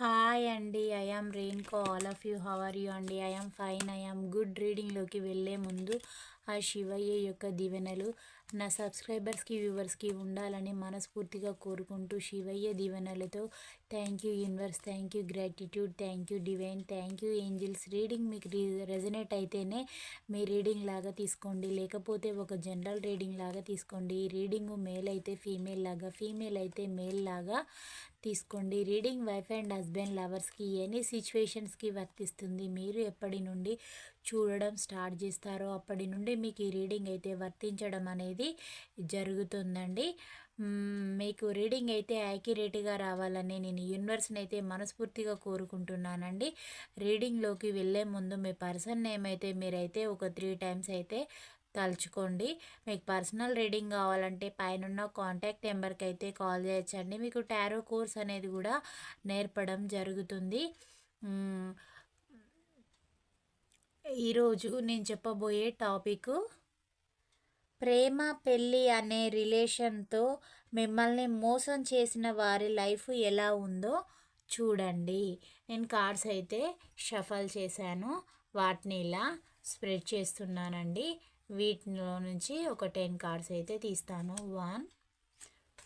Hi అండి. I రెయిన్కో all of you. How are you అండి? I am fine. I am good రీడింగ్లోకి వెళ్ళే ముందు ఆ శివయ్య యొక్క దీవెనలు నా సబ్స్క్రైబర్స్కి వ్యూవర్స్కి ఉండాలని మనస్ఫూర్తిగా కోరుకుంటూ శివయ్య దీవెనలతో thank you universe thank you gratitude thank you divine thank you angels. Reading మీకు రెజనేట్ అయితేనే మీ రీడింగ్ లాగా తీసుకోండి. లేకపోతే ఒక జనరల్ రీడింగ్ లాగా తీసుకోండి. రీడింగ్ మేల్ అయితే ఫీమేల్ లాగా ఫీమేల్ అయితే మేల్ లాగా తీసుకోండి. రీడింగ్ వైఫ్ అండ్ హస్బెండ్ లవర్స్కి ఎనీ సిచ్యువేషన్స్కి వర్తిస్తుంది. మీరు ఎప్పటి నుండి చూడడం స్టార్ట్ చేస్తారో అప్పటి నుండి మీకు ఈ రీడింగ్ అయితే వర్తించడం అనేది జరుగుతుందండి. మీకు రీడింగ్ అయితే యాక్యురేట్గా రావాలని నేను యూనివర్స్ని అయితే మనస్ఫూర్తిగా కోరుకుంటున్నానండి. రీడింగ్లోకి వెళ్ళే ముందు మీ పర్సన్ నేమ్ అయితే మీరైతే ఒక త్రీ టైమ్స్ అయితే తలుచుకోండి. మీకు పర్సనల్ రీడింగ్ కావాలంటే పైన కాంటాక్ట్ నెంబర్కి అయితే కాల్ చేయొచ్చండి. మీకు టారో కోర్స్ అనేది కూడా నేర్పడం జరుగుతుంది. ఈరోజు నేను చెప్పబోయే టాపిక్ ప్రేమ పెళ్ళి అనే రిలేషన్తో మిమ్మల్ని మోసం చేసిన వారి లైఫ్ ఎలా ఉందో చూడండి. నేను కార్డ్స్ అయితే షఫల్ చేశాను. వాటిని ఇలా స్ప్రెడ్ చేస్తున్నానండి. వీటిలో నుంచి ఒక టెన్ కార్డ్స్ అయితే తీస్తాను. One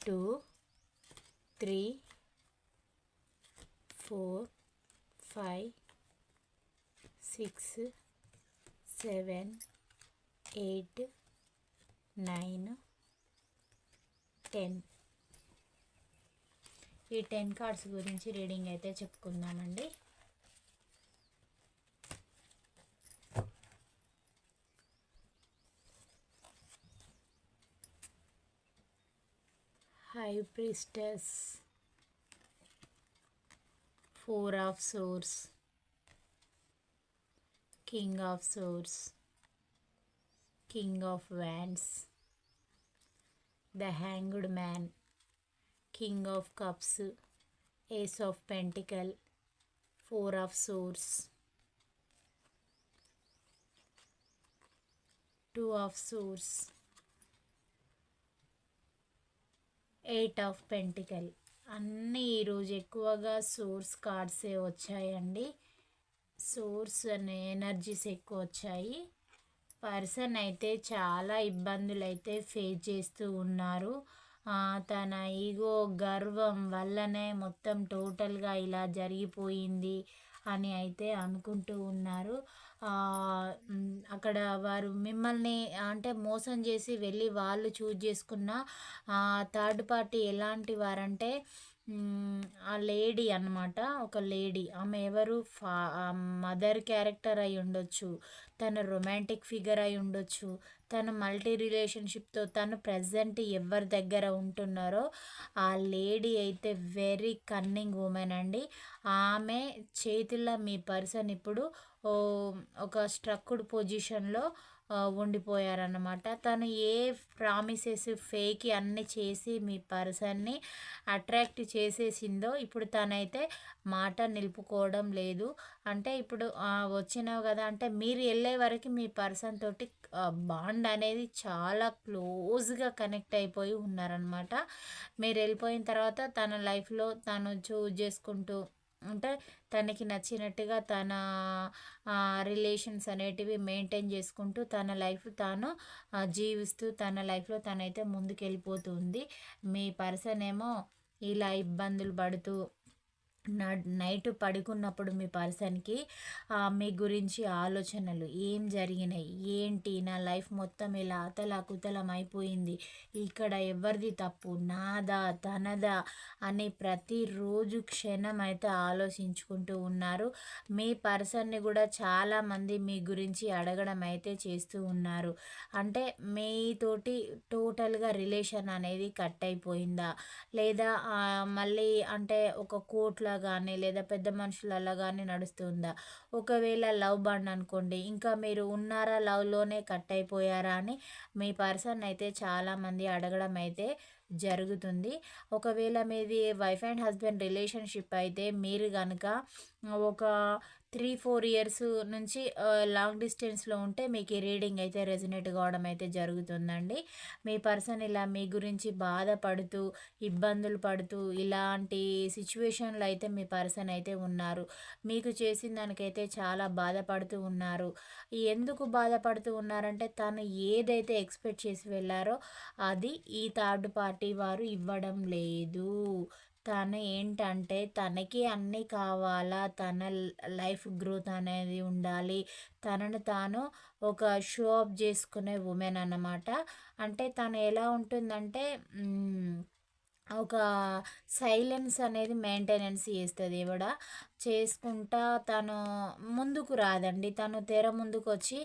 two three four five six seven eight nine ten. ఈ టెన్ కార్డ్స్ గురించి రీడింగ్ అయితే చెప్పుకుందామండి. High priestess four of swords king of swords king of wands the hanged man king of cups ace of pentacle four of swords two of swords eight of pentacle అన్నీ ఈరోజు ఎక్కువగా source కార్డ్సే వచ్చాయండి. Source అనే energies ఎక్కువ వచ్చాయి. Person అయితే చాలా ఇబ్బందులు అయితే ఫేస్ చేస్తూ ఉన్నారు. తన ఈగో గర్వం వల్లనే మొత్తం టోటల్గా ఇలా జరిగిపోయింది అని అయితే అనుకుంటూ ఉన్నారు. అక్కడ వారు మిమ్మల్ని అంటే మోసం చేసి వెళ్ళి వాళ్ళు చూజ్ చేసుకున్న థర్డ్ పార్టీ ఎలాంటి వారంటే ఆ లేడీ అన్నమాట ఒక లేడీ. ఆమె ఎవరు? ఫా మదర్ క్యారెక్టర్ అయి ఉండొచ్చు తన రొమాంటిక్ ఫిగర్ అయి ఉండొచ్చు తను మల్టీ రిలేషన్షిప్తో తను ప్రజెంట్ ఎవరి దగ్గర ఉంటున్నారో ఆ లేడీ అయితే వెరీ కన్నింగ్ ఉమెన్ అండి. ఆమె చేతుల్లో మీ పర్సన్ ఇప్పుడు ఓ, ఒక స్ట్రక్డ్ పొజిషన్లో ఉండిపోయారనమాట ఉండిపోయారన్నమాట. తను ఏ ప్రామిసెస్ ఫేక్ అన్నీ చేసి మీ పర్సన్ని అట్రాక్ట్ చేసేసిందో ఇప్పుడు తనైతే మాట నిలుపుకోవడం లేదు. అంటే ఇప్పుడు వచ్చినావు కదా అంటే మీరు వెళ్ళే వరకు మీ పర్సన్ తోటి బాండ్ అనేది చాలా క్లోజ్గా కనెక్ట్ అయిపోయి ఉన్నారనమాట మీరు వెళ్ళిపోయిన తర్వాత తన లైఫ్లో తను చూజ్ చేసుకుంటూ అంటే తనకి నచ్చినట్టుగా తన రిలేషన్స్ అనేటివి మెయింటైన్ చేసుకుంటూ తన లైఫ్ తాను జీవిస్తూ తన లైఫ్లో తనైతే ముందుకెళ్ళిపోతుంది. మీ పర్సన్ ఏమో ఇలా ఇబ్బందులు పడుతూ నైట్ పడుకున్నప్పుడు మీ పర్సన్కి మీ గురించి ఆలోచనలు ఏం జరిగినాయి? ఏంటి? నా లైఫ్ మొత్తం ఇలా అతలాకుతలం అయిపోయింది ఇక్కడ ఎవరిది తప్పు? నాదా? తనదా? అని ప్రతిరోజు క్షణం అయితే ఆలోచించుకుంటూ ఉన్నారు. మీ పర్సన్ని కూడా చాలామంది మీ గురించి అడగడం అయితే చేస్తూ ఉన్నారు. అంటే మీతోటి టోటల్గా రిలేషన్ అనేది కట్ అయిపోయిందా లేదా మళ్ళీ అంటే ఒక కోర్టులా కానీ లేదా పెద్ద మనుషులలా కానీ నడుస్తుందా? ఒకవేళ లవ్ బాండ్ అనుకోండి ఇంకా మీరు ఉన్నారా లవ్లోనే కట్ అయిపోయారా అని మీ పర్సన్ అయితే చాలామంది అడగడం అయితే జరుగుతుంది. ఒకవేళ మీది వైఫ్ అండ్ హస్బెండ్ రిలేషన్షిప్ అయితే మీరు కనుక ఒక త్రీ ఫోర్ ఇయర్స్ నుంచి లాంగ్ డిస్టెన్స్లో ఉంటే మీకు ఈ రీడింగ్ అయితే రెజినేట్ కావడం అయితే జరుగుతుందండి. మీ పర్సన్ ఇలా మీ గురించి బాధపడుతూ ఇబ్బందులు పడుతూ ఇలాంటి సిచ్యువేషన్లో అయితే మీ పర్సన్ అయితే ఉన్నారు. మీకు చేసిన దానికైతే చాలా బాధపడుతూ ఉన్నారు. ఎందుకు బాధపడుతూ ఉన్నారంటే తను ఏదైతే ఎక్స్పెక్ట్ చేసి వెళ్ళారో అది ఈ థర్డ్ పార్టీ వారు ఇవ్వడం లేదు. తను ఏంటంటే తనకి అన్నీ కావాలా తన లైఫ్ గ్రోత్ అనేది ఉండాలి. తనను తాను ఒక షో అప్ చేసుకునే ఉమెన్ అన్నమాట. అంటే తను ఎలా ఉంటుందంటే ఒక సైలెన్స్ అనేది మెయింటెనెన్స్ చేస్తుంది ఈవిడ చేసుకుంటా తను ముందుకు రాదండి. తను తెర ముందుకు వచ్చి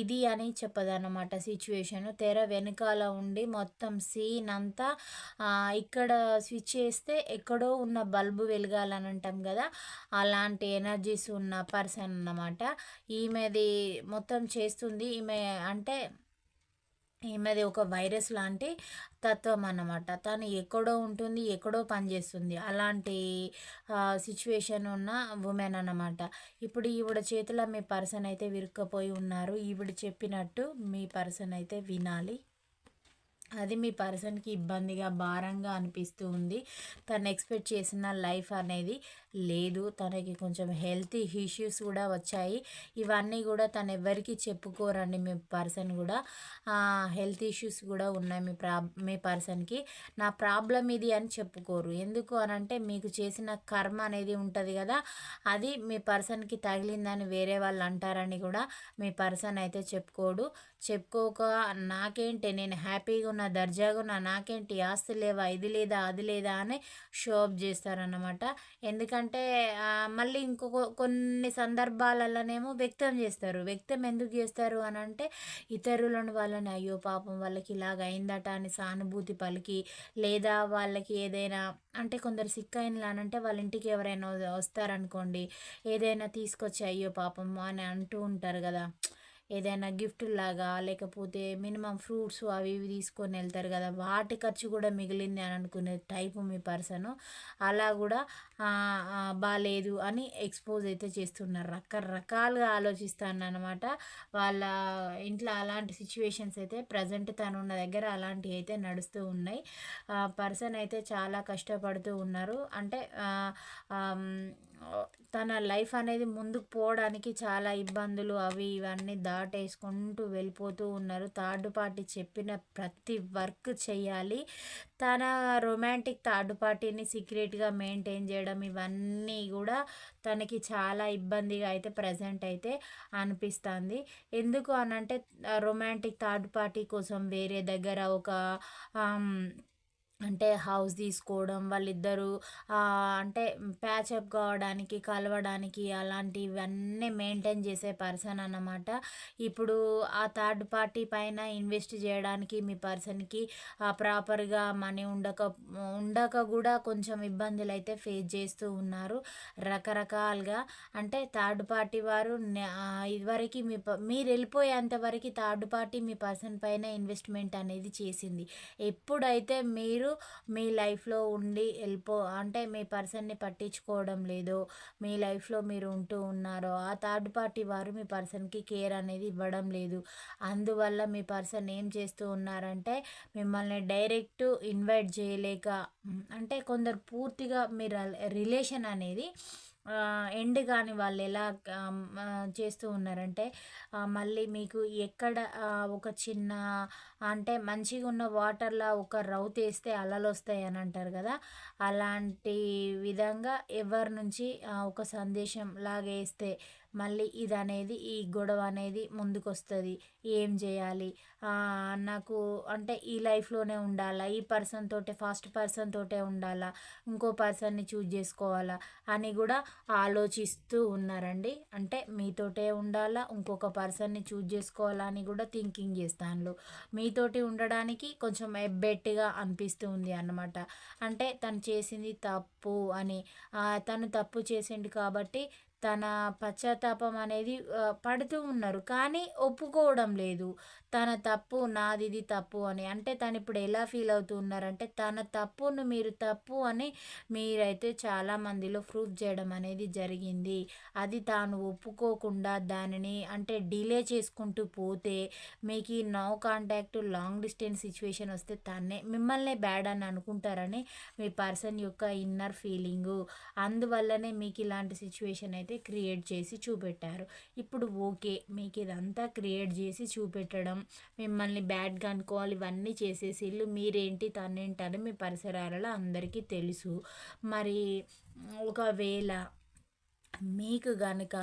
ఇది అని చెప్పదన్నమాట సిచ్యువేషన్ తెర వెనకాల ఉండి మొత్తం సీన్ అంతా ఇక్కడ స్విచ్ చేస్తే ఎక్కడో ఉన్న బల్బు వెలగాలని అంటాం కదా అలాంటి ఎనర్జీస్ ఉన్న పర్సన్ అన్నమాట. ఈమెది మొత్తం చేస్తుంది. ఈమె అంటే ఈమెది ఒక వైరస్ లాంటి తత్వం అన్నమాట. తను ఎక్కడో ఉంటుంది ఎక్కడో పనిచేస్తుంది అలాంటి సిచ్యువేషన్ ఉన్న ఉమెన్ అన్నమాట. ఇప్పుడు ఈవిడ చేతిలో మీ పర్సన్ అయితే విరుక్కపోయి ఉన్నారు. ఈవిడ చెప్పినట్టు మీ పర్సన్ అయితే వినాలి. అది మీ పర్సన్కి ఇబ్బందిగా భారంగా అనిపిస్తూ ఉంది. తను ఎక్స్పెక్ట్ చేసిన లైఫ్ అనేది లేదు. తనకి కొంచెం హెల్త్ ఇష్యూస్ కూడా వచ్చాయి. ఇవన్నీ కూడా తను ఎవరికి చెప్పుకోరండి మీ పర్సన్ కూడా. హెల్త్ ఇష్యూస్ కూడా ఉన్నాయి మీ ప్రా మీ పర్సన్కి. నా ప్రాబ్లం ఇది అని చెప్పుకోరు. ఎందుకు అని అంటే మీకు చేసిన కర్మ అనేది ఉంటుంది కదా అది మీ పర్సన్కి తగిలిందని వేరే వాళ్ళు అంటారని కూడా మీ పర్సన్ అయితే చెప్పుకోడు. చెప్పుకోక నాకేంటి? నేను హ్యాపీగా ఉన్న దర్జాగా ఉన్న నాకేంటి? ఆస్తి లేవా? ఇది లేదా? అది లేదా? అని షో అప్ చేస్తారన్నమాట. ఎందుకంటే మళ్ళీ ఇంకొక కొన్ని సందర్భాలలోనేమో వ్యక్తం చేస్తారు. వ్యక్తం ఎందుకు చేస్తారు అని అంటే ఇతరులను వాళ్ళని అయ్యో పాపం వాళ్ళకి ఇలాగ అయిందట అని సానుభూతి పలికి లేదా వాళ్ళకి ఏదైనా అంటే కొందరు సిక్ అయిన అంటే వాళ్ళ ఇంటికి ఎవరైనా వస్తారనుకోండి ఏదైనా తీసుకొచ్చి అయ్యో పాపం అని అంటూ ఉంటారు కదా. ఏదైనా గిఫ్ట్ లాగా లేకపోతే మినిమం ఫ్రూట్స్ అవి ఇవి తీసుకొని వెళ్తారు కదా వాటి ఖర్చు కూడా మిగిలింది అని అనుకునే టైపు మీ పర్సన్. అలా కూడా బాగాలేదు అని ఎక్స్పోజ్ అయితే చేస్తున్నారు. రకరకాలుగా ఆలోచిస్తాను అనమాట వాళ్ళ ఇంట్లో అలాంటి సిచ్యువేషన్స్ అయితే ప్రజెంట్ తను ఉన్న దగ్గర అలాంటివి అయితే నడుస్తూ ఉన్నాయి. పర్సన్ అయితే చాలా కష్టపడుతూ ఉన్నారు. అంటే తన లైఫ్ అనేది ముందుకు పోవడానికి చాలా ఇబ్బందులు అవి ఇవన్నీ దాటేసుకుంటూ వెళ్ళిపోతూ ఉన్నారు. థర్డ్ పార్టీ చెప్పిన ప్రతి వర్క్ చేయాలి. తన రొమాంటిక్ థర్డ్ పార్టీని సీక్రెట్గా మెయింటైన్ చేయడం ఇవన్నీ కూడా తనకి చాలా ఇబ్బందిగా అయితే ప్రజెంట్ అయితే అనిపిస్తుంది. ఎందుకు అనంటే రొమాంటిక్ థర్డ్ పార్టీ కోసం వేరే దగ్గర ఒక అంటే హౌస్ తీసుకోవడం వాళ్ళిద్దరూ అంటే ప్యాచప్ కావడానికి కలవడానికి అలాంటివన్నీ మెయింటైన్ చేసే పర్సన్ అన్నమాట. ఇప్పుడు ఆ థర్డ్ పార్టీ పైన ఇన్వెస్ట్ చేయడానికి మీ పర్సన్కి ప్రాపర్గా మనీ ఉండక ఉండక కూడా కొంచెం ఇబ్బందులు అయితే ఫేస్ చేస్తూ ఉన్నారు రకరకాలుగా. అంటే థర్డ్ పార్టీ వారు ఇదివరకు మీ మీరు వెళ్ళిపోయేంత వరకు థర్డ్ పార్టీ మీ పర్సన్ పైన ఇన్వెస్ట్మెంట్ అనేది చేసింది. ఎప్పుడైతే మీరు మీ లైఫ్లో ఉండి వెళ్ళిపో అంటే మీ పర్సన్ని పట్టించుకోవడం లేదు మీ లైఫ్లో మీరు ఉంటూ ఉన్నారో ఆ థర్డ్ పార్టీ వారు మీ పర్సన్కి కేర్ అనేది ఇవ్వడం లేదు. అందువల్ల మీ పర్సన్ ఏం చేస్తూ ఉన్నారంటే మిమ్మల్ని డైరెక్ట్ ఇన్వైట్ చేయలేక అంటే కొందరు పూర్తిగా మీరు రిలేషన్ అనేది ఎండ్ కానీ వాళ్ళు ఎలా చేస్తూ ఉన్నారంటే మళ్ళీ మీకు ఎక్కడ ఒక చిన్న అంటే మంచిగా ఉన్న వాటర్లో ఒక రౌత్ వేస్తే అలలు వస్తాయి అని అంటారు కదా అలాంటి విధంగా ఎవరి నుంచి ఒక సందేశం లాగేస్తే మళ్ళీ ఇది అనేది ఈ గొడవ అనేది ముందుకు వస్తుంది ఏం చేయాలి? నాకు అంటే ఈ లైఫ్లోనే ఉండాలా? ఈ పర్సన్ తోటే ఫస్ట్ పర్సన్ తోటే ఉండాలా? ఇంకో పర్సన్ని చూజ్ చేసుకోవాలా? అని కూడా ఆలోచిస్తూ ఉన్నారండి. అంటే మీతోటే ఉండాలా? ఇంకొక పర్సన్ని చూజ్ చేసుకోవాలా అని కూడా థింకింగ్ చేస్తాను తోటి ఉండడానికి కొంచెం ఎబ్బెట్టిగా అనిపిస్తూ ఉంది అన్నమాట. అంటే తను చేసింది తప్పు అని తను తప్పు చేసిండు కాబట్టి తన పశ్చాత్తాపం అనేది పడుతూ ఉన్నారు. కానీ ఒప్పుకోవడం లేదు. తన తప్పు నాది ఇది తప్పు అని. అంటే తను ఇప్పుడు ఎలా ఫీల్ అవుతున్నారంటే తన తప్పును మీరు తప్పు అని మీరైతే చాలామందిలో ప్రూఫ్ చేయడం అనేది జరిగింది. అది తాను ఒప్పుకోకుండా దానిని అంటే డిలే చేసుకుంటూ పోతే మీకు ఈ no contact long distance situation వస్తే తన్నే మిమ్మల్ని బ్యాడ్ అని అనుకుంటారని మీ పర్సన్ యొక్క ఇన్నర్ ఫీలింగు. అందువల్లనే మీకు ఇలాంటి సిచ్యువేషన్ అయితే క్రియేట్ చేసి చూపెట్టారు. ఇప్పుడు ఓకే మీకు ఇదంతా క్రియేట్ చేసి చూపెట్టడం మిమ్మల్ని బ్యాడ్గా అనుకోవాలి ఇవన్నీ చేసేసి ఇల్లు మీరేంటి తనేంటని మీ పరిసరాలలో అందరికీ తెలుసు. మరి ఒకవేళ మీకు కనుక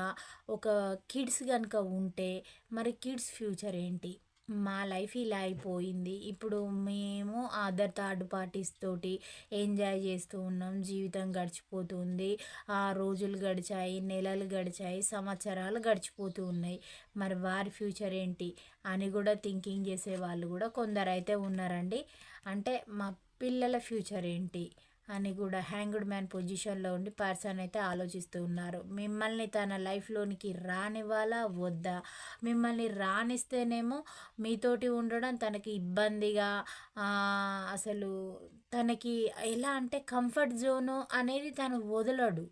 ఒక కిడ్స్ కనుక ఉంటే మరి కిడ్స్ ఫ్యూచర్ ఏంటి? మా లైఫ్ ఇలా అయిపోయింది. ఇప్పుడు మేము అదర్ థర్డ్ పార్టీస్ తోటి ఎంజాయ్ చేస్తూ ఉన్నాం. జీవితం గడిచిపోతుంది. ఆ రోజులు గడిచాయి నెలలు గడిచాయి సంవత్సరాలు గడిచిపోతూ ఉన్నాయి. మరి వారి ఫ్యూచర్ ఏంటి అని కూడా థింకింగ్ చేసే వాళ్ళు కూడా కొందరు అయితే ఉన్నారండి. అంటే మా పిల్లల ఫ్యూచర్ ఏంటి? అని కూడా హ్యాంగ్డ్ మ్యాన్ పొజిషన్లో ఉండి పర్సన్ అయితే ఆలోచిస్తూ ఉన్నారు. మిమ్మల్ని తన లైఫ్లోనికి రానివ్వాలా? వద్దా? మిమ్మల్ని రానిస్తేనేమో మీతోటి ఉండడం తనకి ఇబ్బందిగా అసలు తనకి ఎలా అంటే కంఫర్ట్ జోను అనేది తను వదలడు.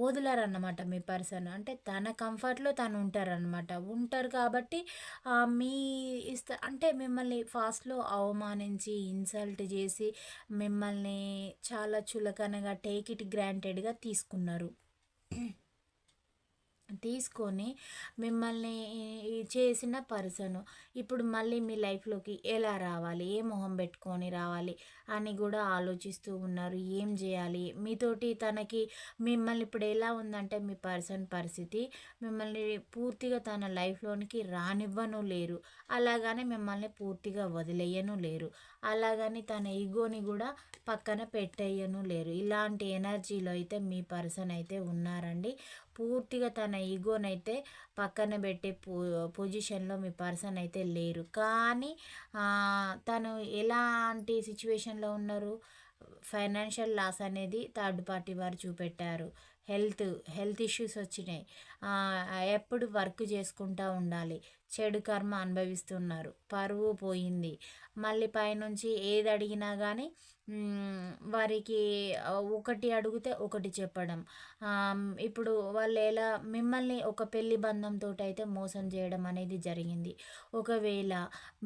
వదిలారన్నమాట మీ పర్సన్. అంటే తన కంఫర్ట్లో తను ఉంటారనమాట ఉంటారు కాబట్టి మీ ఇస్త అంటే మిమ్మల్ని ఫాస్ట్లో అవమానించి ఇన్సల్ట్ చేసి మిమ్మల్ని చాలా చులకనగా టేక్ ఇట్ గ్రాంటెడ్గా తీసుకున్నారు. తీసుకొని మిమ్మల్ని చేసిన పర్సన్ ఇప్పుడు మళ్ళీ మీ లైఫ్లోకి ఎలా రావాలి? ఏ మొహం పెట్టుకొని రావాలి? అని కూడా ఆలోచిస్తూ ఉన్నారు. ఏం చేయాలి? మీతోటి తనకి మిమ్మల్ని ఇప్పుడు ఎలా ఉందంటే మీ పర్సన్ పరిస్థితి మిమ్మల్ని పూర్తిగా తన లైఫ్లోనికి రానివ్వను లేరు. అలాగనే మిమ్మల్ని పూర్తిగా వదిలేయను లేరు. అలాగని తన ఈగోని కూడా పక్కన పెట్టేయను లేరు. ఇలాంటి ఎనర్జీలో అయితే మీ పర్సన్ అయితే ఉన్నారండి. పూర్తిగా తన ఈగోనైతే పక్కన పెట్టే పొ పొజిషన్లో మీ పర్సన్ అయితే లేరు. కానీ తను ఎలాంటి సిచ్యువేషన్లో ఉన్నారు? ఫైనాన్షియల్ లాస్ అనేది థర్డ్ పార్టీ వారు చూపెట్టారు. హెల్త్ హెల్త్ ఇష్యూస్ వచ్చినాయి. ఎప్పుడు వర్క్ చేసుకుంటూ ఉండాలి. చెడు కర్మ అనుభవిస్తున్నారు. పరువు పోయింది. మళ్ళీ పైనుంచి ఏది అడిగినా కానీ వారికి ఒకటి అడిగితే ఒకటి చెప్పడం. ఇప్పుడు వాళ్ళు ఎలా మిమ్మల్ని ఒక పెళ్ళి బంధంతో అయితే మోసం చేయడం అనేది జరిగింది. ఒకవేళ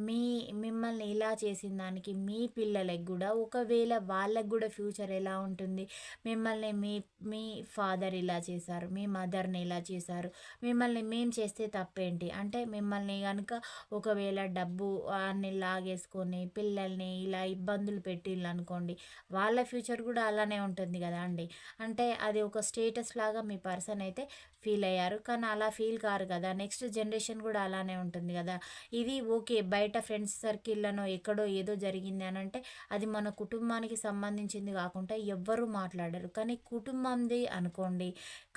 మీ మిమ్మల్ని ఇలా చేసిన దానికి మీ పిల్లలకు కూడా ఒకవేళ వాళ్ళకు కూడా ఫ్యూచర్ ఎలా ఉంటుంది? మిమ్మల్ని మీ మీ ఫాదర్ ఇలా చేశారు మీ మదర్ని ఇలా చేశారు మిమ్మల్ని మేము చేస్తే తప్పేంటి? అంటే మిమ్మల్ని మమ్మల్ని కనుక ఒకవేళ డబ్బు అన్ని లాగేసుకొని పిల్లల్ని ఇలా ఇబ్బందులు పెట్టిళ్ళు అనుకోండి వాళ్ళ ఫ్యూచర్ కూడా అలానే ఉంటుంది కదా అండి. అంటే అది ఒక స్టేటస్ లాగా మీ పర్సన్ అయితే ఫీల్ అయ్యారు. కానీ అలా ఫీల్ కారు కదా. నెక్స్ట్ జనరేషన్ కూడా అలానే ఉంటుంది కదా. ఇది ఓకే బయట ఫ్రెండ్స్ సర్కిల్లోనో ఎక్కడో ఏదో జరిగింది అని అంటే అది మన కుటుంబానికి సంబంధించింది కాకుండా ఎవ్వరూ మాట్లాడరు. కానీ కుటుంబంది అనుకోండి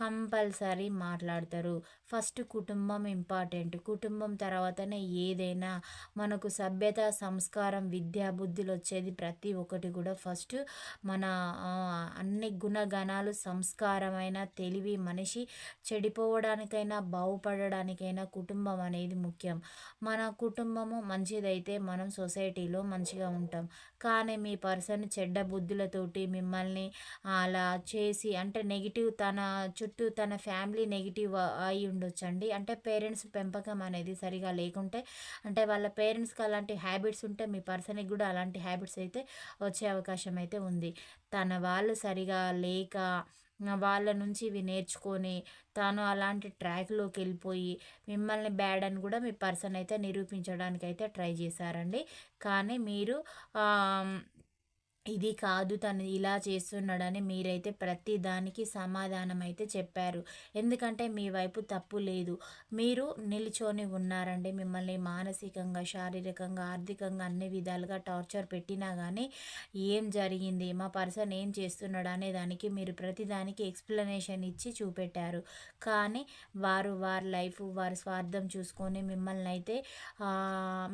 కంపల్సరీ మాట్లాడతారు. ఫస్ట్ కుటుంబం ఇంపార్టెంట్. కుటుంబం తర్వాతనే ఏదైనా మనకు సభ్యత సంస్కారం విద్యా బుద్ధులు వచ్చేది ప్రతి ఒక్కటి కూడా ఫస్ట్ మన అన్ని గుణగణాలు సంస్కారమైన తెలివి మనిషి చెడిపోవడానికైనా బాగుపడడానికైనా కుటుంబం అనేది ముఖ్యం. మన కుటుంబము మంచిదైతే మనం సొసైటీలో మంచిగా ఉంటాం. కానీ మీ పర్సన్ చెడ్డ బుద్ధులతోటి మిమ్మల్ని అలా చేసి అంటే నెగిటివ్ తన చుట్టూ తన ఫ్యామిలీ నెగిటివ్ అయి ఉండొచ్చండి. అంటే పేరెంట్స్ పెంపకం అనేది సరిగా లేకుంటే అంటే వాళ్ళ పేరెంట్స్కి అలాంటి హ్యాబిట్స్ ఉంటే మీ పర్సన్కి కూడా అలాంటి హ్యాబిట్స్ అయితే వచ్చే అవకాశం అయితే ఉంది. తన వాళ్ళు సరిగా లేక వాళ్ళ నుంచి ఇవి నేర్చుకొని తాను అలాంటి ట్రాక్లోకి వెళ్ళిపోయి మిమ్మల్ని బ్యాడ్ అని కూడా మీ పర్సన్ అయితే నిరూపించడానికి అయితే ట్రై చేశారండి. కానీ మీరు ఇది కాదు తను ఇలా చేస్తున్నాడని మీరైతే ప్రతి దానికి సమాధానం అయితే చెప్పారు. ఎందుకంటే మీ వైపు తప్పు లేదు. మీరు నిల్చొని ఉన్నారండి. మిమ్మల్ని మానసికంగా శారీరకంగా ఆర్థికంగా అన్ని విధాలుగా టార్చర్ పెట్టినా కానీ ఏం జరిగింది మా పర్సన్ ఏం చేస్తున్నాడు అనే దానికి మీరు ప్రతిదానికి ఎక్స్ప్లెనేషన్ ఇచ్చి చూపెట్టారు. కానీ వారు వారి లైఫ్ వారి స్వార్థం చూసుకొని మిమ్మల్ని అయితే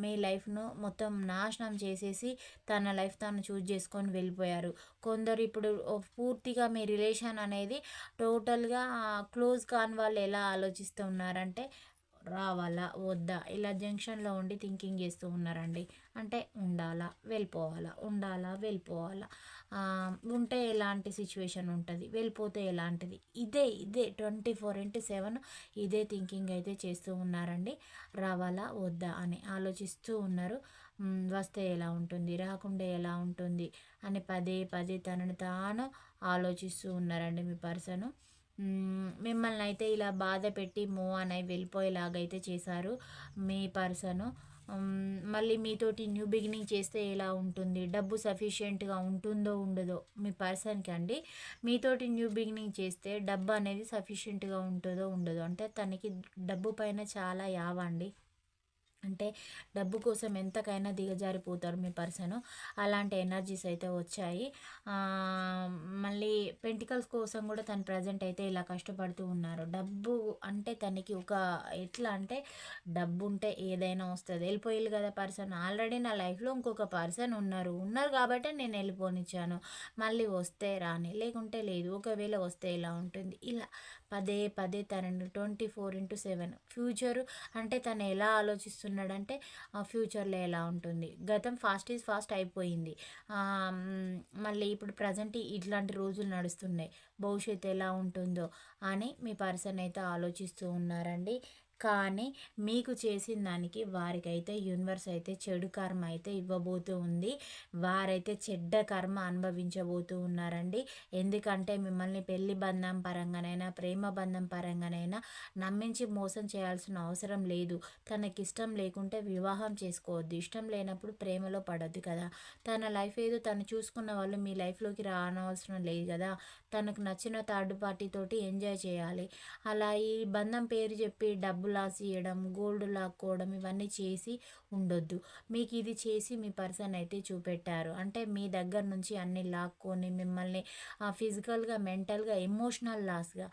మీ లైఫ్ను మొత్తం నాశనం చేసేసి తన లైఫ్ తాను చూజ్ చేసుకొని తీసుకొని వెళ్ళిపోయారు. కొందరు ఇప్పుడు పూర్తిగా మీ రిలేషన్ అనేది టోటల్గా క్లోజ్ కాని వాళ్ళు ఎలా ఆలోచిస్తూ ఉన్నారంటే రావాలా వద్దా ఇలా జంక్షన్లో ఉండి థింకింగ్ చేస్తూ ఉన్నారండి. అంటే ఉండాలా వెళ్ళిపోవాలా ఉండాలా వెళ్ళిపోవాలా. ఉంటే ఎలాంటి సిచ్యువేషన్ ఉంటుంది వెళ్ళిపోతే ఎలాంటిది? ఇదే ఇదే ట్వంటీ ఫోర్ ఇంటూ సెవెన్ ఇదే థింకింగ్ అయితే చేస్తూ ఉన్నారండి. రావాలా వద్దా అని ఆలోచిస్తూ ఉన్నారు. వస్తే ఎలా ఉంటుంది? రాకుండా ఎలా ఉంటుంది? అని పదే పదే తనను తాను ఆలోచిస్తూ ఉన్నారండి మీ పర్సను. మిమ్మల్ని అయితే ఇలా బాధ పెట్టి మూవ్ అని వెళ్ళిపోయేలాగైతే చేశారు మీ పర్సను. మళ్ళీ మీతోటి న్యూ బిగినింగ్ చేస్తే ఎలా ఉంటుంది? డబ్బు సఫిషియెంట్గా ఉంటుందో ఉండదో మీ పర్సన్కి అండి. మీతోటి న్యూ బిగినింగ్ చేస్తే డబ్బు అనేది సఫిషియెంట్గా ఉంటుందో ఉండదో. అంటే తనకి డబ్బు పైన చాలా యావండి అంటే డబ్బు కోసం ఎంతకైనా దిగజారిపోతారు మీ పర్సన్. అలాంటి ఎనర్జీస్ అయితే వచ్చాయి. మళ్ళీ పెంటికల్స్ కోసం కూడా తను ప్రజెంట్ అయితే ఇలా కష్టపడుతూ ఉన్నారు. డబ్బు అంటే తనకి ఒక ఎట్లా అంటే డబ్బు ఉంటే ఏదైనా వస్తుంది. వెళ్ళిపోయారు కదా పర్సన్. ఆల్రెడీ నా లైఫ్లో ఇంకొక పర్సన్ ఉన్నారు. ఉన్నారు కాబట్టి నేను వెళ్ళిపోనిచ్చాను. మళ్ళీ వస్తే రాని. లేకుంటే లేదు. ఒకవేళ వస్తే ఇలా ఉంటుంది? ఇలా పదే పదే తనని twenty four into seven. Future అంటే తను ఎలా ఆలోచిస్తున్నాడంటే ఫ్యూచర్లో ఎలా ఉంటుంది. గతం ఫాస్ట్ ఈజ్ ఫాస్ట్ అయిపోయింది. మళ్ళీ ఇప్పుడు ప్రజెంట్ ఇట్లాంటి రోజులు నడుస్తున్నాయి. భవిష్యత్తు ఎలా ఉంటుందో అని మీ పర్సన్ అయితే ఆలోచిస్తూ ఉన్నారండి. కానీ మీకు చేసిన దానికి వారికైతే యూనివర్స్ అయితే చెడు కర్మ అయితే ఇవ్వబోతూ ఉంది. వారైతే చెడ్డ కర్మ అనుభవించబోతూ ఉన్నారండి. ఎందుకంటే మిమ్మల్ని పెళ్ళి బంధం పరంగానైనా ప్రేమ బంధం పరంగానైనా నమ్మించి మోసం చేయాల్సిన అవసరం లేదు. తనకి ఇష్టం లేకుంటే వివాహం చేసుకోవద్దు. ఇష్టం లేనప్పుడు ప్రేమలో పడద్దు కదా. తన లైఫ్ ఏదో తను చూసుకున్న వాళ్ళు మీ లైఫ్లోకి రానవసరం లేదు కదా. తనకు నచ్చిన థర్డ్ పార్టీ తోటి ఎంజాయ్ చేయాలి. అలా ఈ బంధం పేరు చెప్పి డబ్బు లాస్ ఇవ్వడం గోల్డ్ లాక్కోవడం ఇవన్నీ చేసి ఉండొద్దు. మీకు ఇది చేసి మీ పర్సన్ అయితే చూపెట్టారు. అంటే మీ దగ్గర నుంచి అన్ని లాక్కొని మిమ్మల్ని ఫిజికల్గా మెంటల్గా ఎమోషనల్ లాస్గా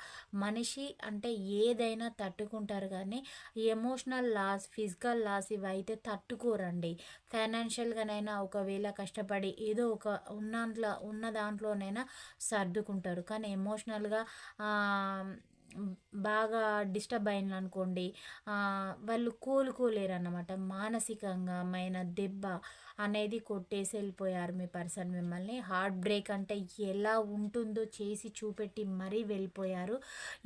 మనిషి అంటే ఏదైనా తట్టుకుంటారు కానీ ఎమోషనల్ లాస్ ఫిజికల్ లాస్ ఇవి అయితే తట్టుకోరండి. ఫైనాన్షియల్గానైనా ఒకవేళ కష్టపడి ఏదో ఒక ఉన్నంట్లో ఉన్న దాంట్లోనైనా సర్దుకుంటారు. ఉంటాడు. కానీ ఎమోషనల్గా బాగా డిస్టర్బ్ అయింది అనుకోండి వాళ్ళు కోలుకోలేరు అన్నమాట మానసికంగా మైన దెబ్బ అనేది కొట్టేసి వెళ్ళిపోయారు మీ పర్సన్ మిమ్మల్ని. హార్ట్ బ్రేక్ అంటే ఎలా ఉంటుందో చేసి చూపెట్టి మరీ వెళ్ళిపోయారు.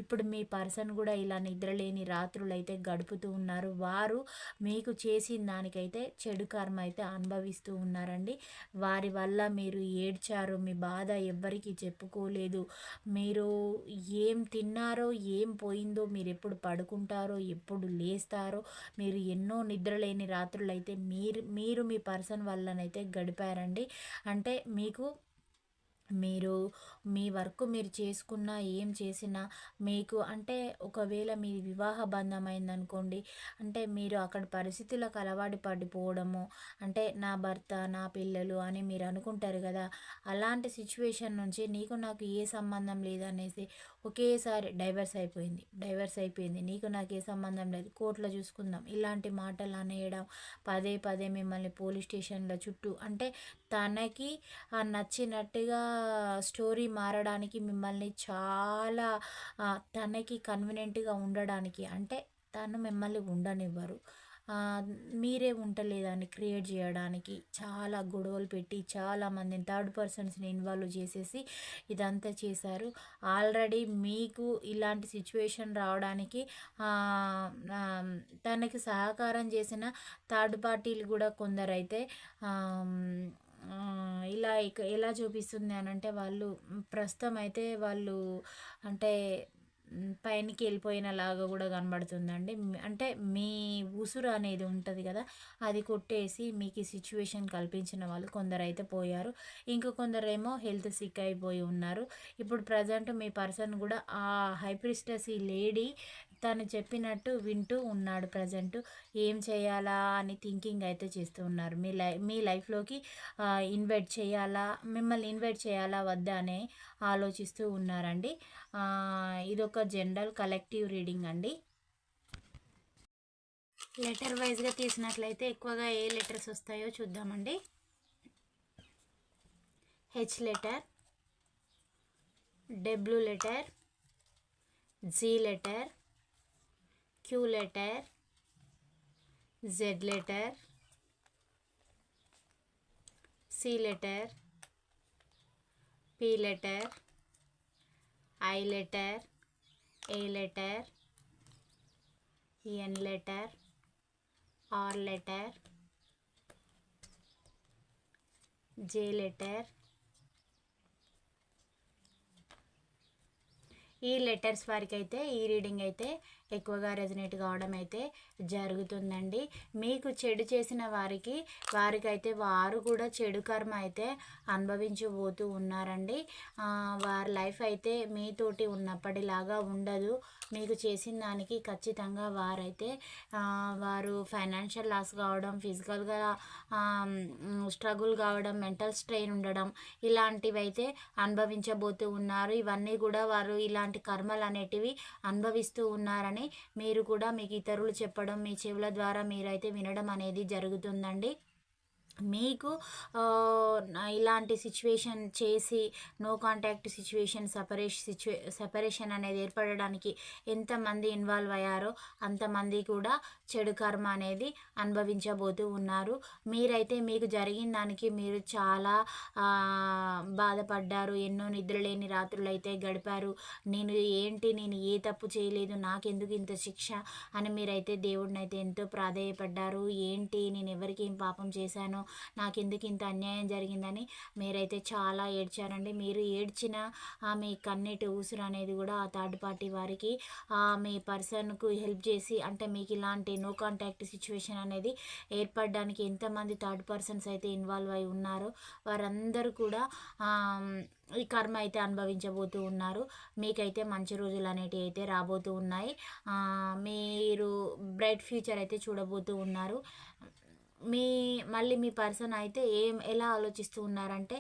ఇప్పుడు మీ పర్సన్ కూడా ఇలా నిద్రలేని రాత్రులు అయితే గడుపుతూ ఉన్నారు. వారు మీకు చేసిన దానికైతే చెడు కర్మ అయితే అనుభవిస్తూ ఉన్నారండి. వారి వల్ల మీరు ఏడ్చారు మీ బాధ ఎవ్వరికీ చెప్పుకోలేదు. మీరు ఏం తిన్నారో ఏం పోయిందో మీరు ఎప్పుడు పడుకుంటారో ఎప్పుడు లేస్తారో మీరు ఎన్నో నిద్రలేని రాత్రులు అయితే మీరు మీరు మీ పర్సన్ వల్లనైతే గడిపారండి. అంటే మీకు మీరు మీ వర్క్ మీరు చేసుకున్నా ఏం చేసినా మీకు అంటే ఒకవేళ మీ వివాహ బంధం అయిందనుకోండి అంటే మీరు అక్కడ పరిస్థితులకు అలవాటు పడిపోవడము అంటే నా భర్త నా పిల్లలు అని మీరు అనుకుంటారు కదా అలాంటి సిచ్యువేషన్ నుంచి నీకు నాకు ఏ సంబంధం లేదనేసి ఒకేసారి డైవర్స్ అయిపోయింది డైవర్స్ అయిపోయింది. నీకు నాకు ఏ సంబంధం లేదు. కోర్టులో చూసుకుందాం. ఇలాంటి మాటలు అనేయడం పదే పదే మిమ్మల్ని పోలీస్ స్టేషన్ల చుట్టూ అంటే తనకి నచ్చినట్టుగా స్టోరీ మారడానికి మిమ్మల్ని చాలా తనకి కన్వీనెంట్గా ఉండడానికి అంటే తను మిమ్మల్ని ఉండనివ్వరు. మీరే ఉంటలేదని క్రియేట్ చేయడానికి చాలా గొడవలు పెట్టి చాలామందిని థర్డ్ పర్సన్స్ని ఇన్వాల్వ్ చేసేసి ఇదంతా చేశారు. ఆల్రెడీ మీకు ఇలాంటి సిచ్యువేషన్ రావడానికి తనకి సహకారం చేసిన థర్డ్ పార్టీలు కూడా కొందరైతే ఇలా ఎలా చూపిస్తుంది అని అంటే వాళ్ళు ప్రస్తుతం అయితే వాళ్ళు అంటే పైనకి వెళ్ళిపోయినలాగా కూడా కనబడుతుందండి. అంటే మీ ఉసురు అనేది ఉంటుంది కదా అది కొట్టేసి మీకు ఈ సిచ్యువేషన్ కల్పించిన వాళ్ళు కొందరు అయితే పోయారు. ఇంకా కొందరేమో హెల్త్ సిక్ అయిపోయి ఉన్నారు. ఇప్పుడు ప్రజెంట్ మీ పర్సన్ కూడా ఆ హైప్రిస్టసీ లేడీ తను చెప్పినట్టు వింటూ ఉన్నాడు ప్రజెంట్ ఏం చేయాలా అని థింకింగ్ అయితే చేస్తూ ఉన్నారు. మీ లై మీ లైఫ్లోకి ఇన్వైట్ చేయాలా మిమ్మల్ని ఇన్వైట్ చేయాలా వద్దా అని ఆలోచిస్తూ ఉన్నారండి. ఇదొక జనరల్ కలెక్టివ్ రీడింగ్ అండి. లెటర్ వైజ్గా తీసినట్లయితే ఎక్కువగా ఏ లెటర్స్ వస్తాయో చూద్దామండి. H letter W letter G letter Q letter Z letter C letter P letter I letter A letter N letter R letter J letter ఈ లెటర్స్ వారికి అయితే ఈ రీడింగ్ అయితే ఎక్కువగా రెజనేట్ కావడం అయితే జరుగుతుందండి. మీకు చెడు చేసిన వారికి వారికైతే వారు కూడా చెడు కర్మ అయితే అనుభవించబోతూ ఉన్నారండి. వారి లైఫ్ అయితే మీతోటి ఉన్నప్పటిలాగా ఉండదు. మీకు చేసిన దానికి ఖచ్చితంగా వారైతే వారు ఫైనాన్షియల్ లాస్ కావడం ఫిజికల్గా స్ట్రగుల్ కావడం మెంటల్ స్ట్రెయిన్ ఉండడం ఇలాంటివి అయితే అనుభవించబోతూ ఉన్నారు. ఇవన్నీ కూడా వారు ఇలాంటి కర్మలు అనేటివి అనుభవిస్తూ ఉన్నారని మీరు కూడా మీకు ఇతరులు చెప్పడం మీ చెవుల ద్వారా మీరైతే వినడం అనేది జరుగుతుందండి. మీకు ఇలాంటి సిచ్యువేషన్ చేసి నో కాంటాక్ట్ సిచ్యువేషన్ సపరేషన్ సిచ్యువే సపరేషన్ అనేది ఏర్పడడానికి ఎంతమంది ఇన్వాల్వ్ అయ్యారో అంతమంది కూడా చెడు కర్మ అనేది అనుభవించబోతూ ఉన్నారు. మీరైతే మీకు జరిగిన దానికి మీరు చాలా బాధపడ్డారు. ఎన్నో నిద్రలేని రాత్రులు అయితే గడిపారు. నేను ఏంటి నేను ఏ తప్పు చేయలేదు నాకెందుకు ఇంత శిక్ష అని మీరైతే దేవుడిని అయితే ఎంతో ప్రాధేయపడ్డారు. ఏంటి నేను ఎవరికి ఏం పాపం చేశానో నాకు ఎందుకు ఇంత అన్యాయం జరిగిందని మీరైతే చాలా ఏడ్చారండి. మీరు ఏడ్చిన ఆ మీ కన్నీటి ఊసురు అనేది కూడా ఆ థర్డ్ పార్టీ వారికి మీ పర్సన్కు హెల్ప్ చేసి అంటే మీకు ఇలాంటి నో కాంటాక్ట్ సిచ్యువేషన్ అనేది ఏర్పడడానికి ఎంతమంది థర్డ్ పర్సన్స్ అయితే ఇన్వాల్వ్ అయి ఉన్నారో వారందరూ కూడా ఈ కర్మ అయితే అనుభవించబోతూ ఉన్నారు. మీకైతే మంచి రోజులు అనేటివి అయితే రాబోతూ ఉన్నాయి. మీరు బ్రైట్ ఫ్యూచర్ అయితే చూడబోతూ ఉన్నారు. మీ మళ్ళీ మీ పర్సన్ అయితే ఏం ఎలా ఆలోచిస్తూ ఉన్నారంటే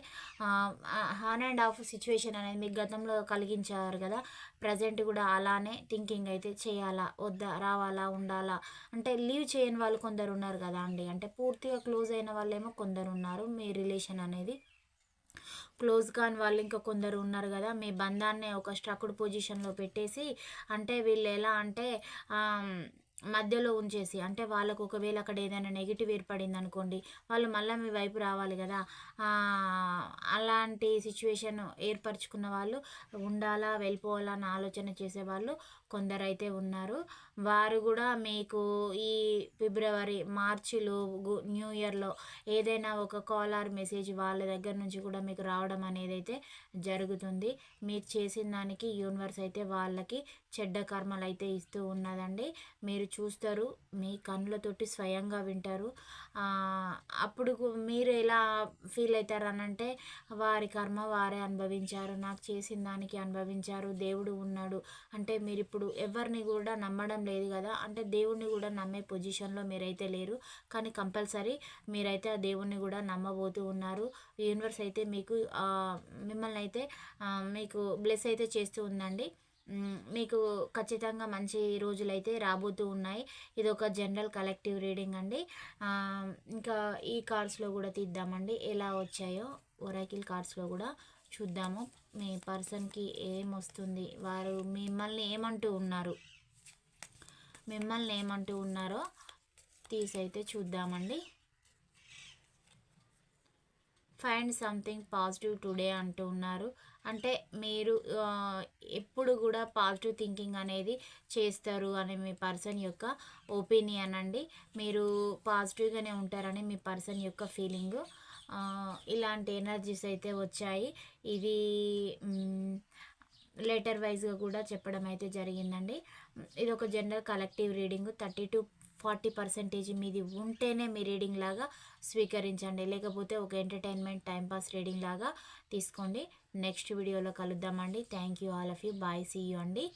హాన్ అండ్ ఆఫ్ సిచ్యువేషన్ అనేది మీకు గతంలో కలిగించారు కదా ప్రజెంట్ కూడా అలానే థింకింగ్ అయితే చేయాలా వద్దా రావాలా ఉండాలా? అంటే లీవ్ చేయని వాళ్ళు కొందరు ఉన్నారు కదా అండి. అంటే పూర్తిగా క్లోజ్ అయిన వాళ్ళేమో కొందరు ఉన్నారు మీ రిలేషన్ అనేది. క్లోజ్ కాని వాళ్ళు ఇంకా కొందరు ఉన్నారు కదా మీ బంధాన్ని ఒక స్ట్రక్డ్ పొజిషన్లో పెట్టేసి అంటే వీళ్ళు ఎలా అంటే మధ్యలో ఉంచేసి అంటే వాళ్ళకు ఒకవేళ అక్కడ ఏదైనా నెగిటివ్ ఏర్పడింది అనుకోండి వాళ్ళు మళ్ళీ మీ వైపు రావాలి కదా. అలాంటి సిచ్యువేషన్ ఏర్పరచుకున్న వాళ్ళు ఉండాలా వెళ్ళిపోవాలా అన్న ఆలోచన చేసేవాళ్ళు కొందరైతే ఉన్నారు. వారు కూడా మీకు ఈ ఫిబ్రవరి మార్చిలో గు- న్యూ ఇయర్లో ఏదైనా ఒక కాల్ ఆర్ మెసేజ్ వాళ్ళ దగ్గర నుంచి కూడా మీకు రావడం అనేది అయితే జరుగుతుంది. మీరు చేసిన దానికి యూనివర్స్ అయితే వాళ్ళకి చెడ్డ కర్మలు అయితే ఇస్తూ ఉన్నదండి. మీరు చూస్తారు మీ కళ్ళతోటి స్వయంగా వింటారు. అప్పుడు మీరు ఎలా ఫీల్ అవుతారు అనంటే వారి కర్మ వారే అనుభవించారు నాకు చేసిన దానికి అనుభవించారు దేవుడు ఉన్నాడు. అంటే మీరు ఇప్పుడు ఇప్పుడు ఎవరిని కూడా నమ్మడం లేదు కదా. అంటే దేవుణ్ణి కూడా నమ్మే పొజిషన్లో మీరైతే లేరు. కానీ కంపల్సరీ మీరైతే ఆ దేవుణ్ణి కూడా నమ్మబోతూ ఉన్నారు. యూనివర్స్ అయితే మీకు మిమ్మల్ని అయితే మీకు బ్లెస్ అయితే చేస్తూ ఉందండి. మీకు ఖచ్చితంగా మంచి రోజులైతే రాబోతూ ఉన్నాయి. ఇది ఒక జనరల్ కలెక్టివ్ రీడింగ్ అండి. ఇంకా ఈ కార్డ్స్లో కూడా తీద్దామండి. ఎలా వచ్చాయో ఒరాకిల్ కార్డ్స్లో కూడా చూద్దాము. మీ పర్సన్కి ఏం వస్తుంది వారు మిమ్మల్ని ఏమంటూ ఉన్నారు? మిమ్మల్ని ఏమంటూ ఉన్నారో తీసైతే చూద్దామండి. ఫైండ్ సంథింగ్ పాజిటివ్ టుడే అంటూ ఉన్నారు. అంటే మీరు ఎప్పుడు కూడా పాజిటివ్ థింకింగ్ అనేది చేస్తారు అనే మీ పర్సన్ యొక్క ఒపీనియన్ అండి. మీరు పాజిటివ్గానే ఉంటారని మీ పర్సన్ యొక్క ఫీలింగ్ ఇలాంటి ఎనర్జీస్ అయితే వచ్చాయి. ఇవి లెటర్ వైజ్గా కూడా చెప్పడం అయితే జరిగిందండి. ఇది ఒక general collective reading thirty to forty percentage మీది ఉంటేనే మీ రీడింగ్ లాగా స్వీకరించండి. లేకపోతే ఒక ఎంటర్టైన్మెంట్ టైంపాస్ రీడింగ్ లాగా తీసుకోండి. నెక్స్ట్ వీడియోలో కలుద్దామండి. Thank you all of you bye see you అండి.